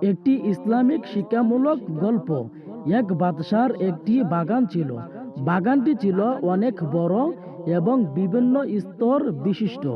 একটি ইসলামিক শিক্ষামূলক গল্প। এক বাদশার একটি বাগান ছিল। বাগানটি ছিল অনেক বড় এবং বিভিন্ন স্তর বিশিষ্ট।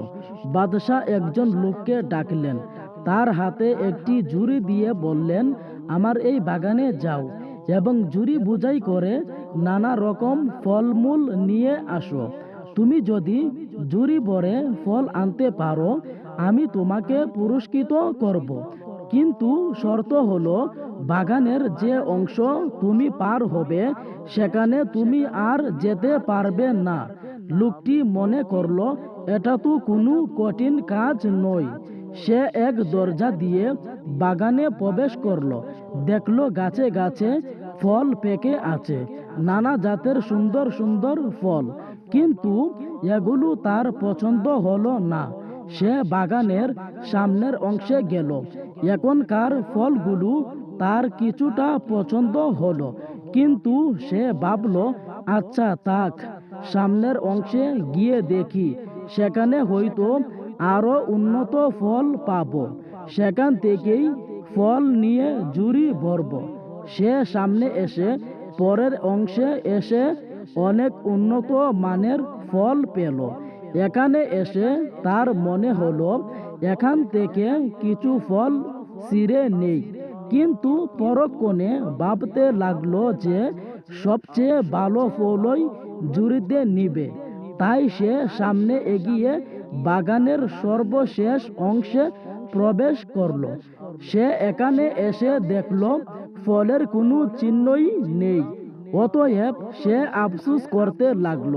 বাদশাহ একজন লোককে ডাকলেন। তার হাতে একটি ঝুড়ি দিয়ে বললেন, আমার এই বাগানে যাও এবং ঝুড়ি বুঝাই করে নানা রকম ফলমূল নিয়ে আসো। তুমি যদি ঝুড়ি ভরে ফল আনতে পারো, আমি তোমাকে পুরস্কৃত করব। কিন্তু শর্ত হলো, বাগানের যে অংশ তুমি পার হবে, সেখানে তুমি আর যেতে পারবে না। লোকটি মনে করল, এটা তো কোনো কঠিন কাজ নয়। সে এক দরজা দিয়ে বাগানে প্রবেশ করল। দেখল গাছে গাছে ফল পেকে আছে, নানা জাতের সুন্দর সুন্দর ফল। কিন্তু এগুলো তার পছন্দ হলো না। সে বাগানের সামনের অংশে গেল। এখনকার ফলগুলো তার কিছুটা পছন্দ হলো, কিন্তু সে ভাবলো আচ্ছা থাক, সামনের অংশে গিয়ে দেখি, সেখানে হয়তো আরও উন্নত ফল পাব। সেখান থেকেই ফল নিয়ে জুড়ি ভরব। সে সামনে এসে, পরের অংশে এসে অনেক উন্নত মানের ফল পেল। এখানে এসে তার মনে হলো, এখান থেকে কিছু ফল ছিঁড়ে নেই। কিন্তু পরক্ষণে ভাবতে লাগল যে সবচেয়ে ভালো ফলই জুড়িতে নিবে। তাই সে সামনে এগিয়ে বাগানের সর্বশেষ অংশে প্রবেশ করল। সে এখানে এসে দেখল, ফলের কোনো চিহ্নই নেই। অতএব সে আফসুস করতে লাগল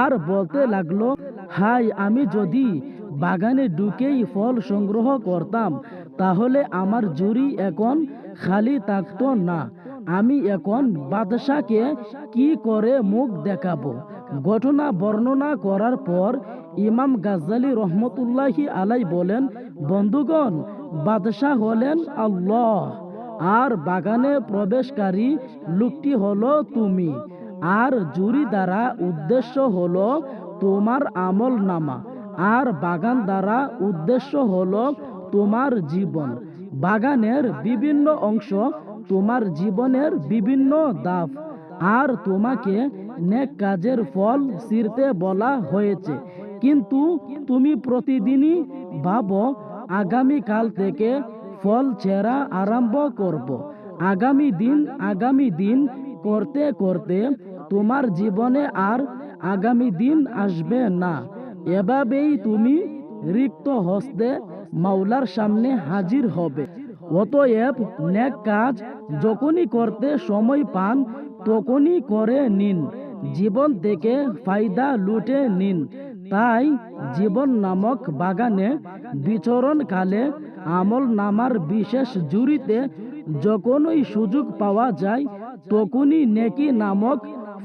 আর বলতে লাগল হাই, আমি যদি বাগানে ঢুকেই ফল সংগ্রহ করতাম, তাহলে আমার জুড়ি এখন খালি থাকতো না। আমি এখন বাদশাকে কি করে মুখ দেখাবো? ঘটনা বর্ণনা করার পর ইমাম গাজ্জালি রহমতুল্লাহি আলাই বলেন, বন্ধুগণ, বাদশাহ হলেন আল্লাহ, আর বাগানে প্রবেশকারী লোকটি হলো তুমি। আর জুরি দ্বারা উদ্দেশ্য হলো তোমার আমল নামা আর বাগান দ্বারা উদ্দেশ্য হলো তোমার জীবন। বাগানের বিভিন্ন অংশ তোমার জীবনের বিভিন্ন দাফ। আর তোমাকে নেক কাজের ফল ছিঁড়তে বলা হয়েছে। কিন্তু তুমি প্রতিদিনই ভাবো আগামীকাল থেকে ফল ছেঁড়া আরম্ভ করব। আগামী দিন আগামী দিন করতে করতে তোমার জীবনে আর আগামী দিন আসবে না। এভাবেই তুমি রিক্ত হস্তে মাওলার সামনে হাজির হবে। অতএব নেক কাজ যখনই করতে সময় পান, তখনই করে নিন। জীবন থেকে ফায়দা লুটে নিন। তাই জীবন নামক বাগানে বিচরণকালে আমল নামার বিশেষ জুড়িতে যখনই সুযোগ পাওয়া যায়, তখনই নেকি নামক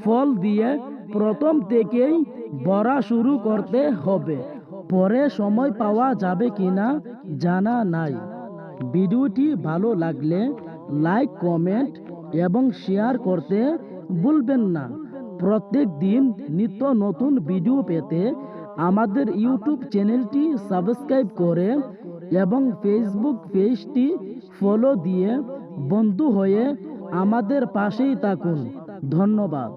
ফল দিয়ে প্রথম থেকেই বড়া শুরু করতে হবে। পরে সময় পাওয়া যাবে কিনা জানা নাই। ভিডিওটি ভালো লাগলে লাইক, কমেন্ট এবং শেয়ার করতে ভুলবেন না। প্রত্যেক দিন নিত্য নতুন ভিডিও পেতে আমাদের ইউটিউব চ্যানেলটি সাবস্ক্রাইব করে এবং ফেসবুক পেজটি ফলো দিয়ে বন্ধু হয়ে আমাদের পাশেই থাকুন। ধন্যবাদ।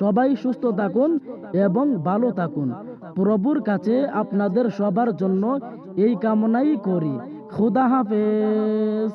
সবাই সুস্থ থাকুন এবং ভালো থাকুন। প্রভুর কাছে আপনাদের সবার জন্য এই কামনাই করি। খুদা হাফেজ।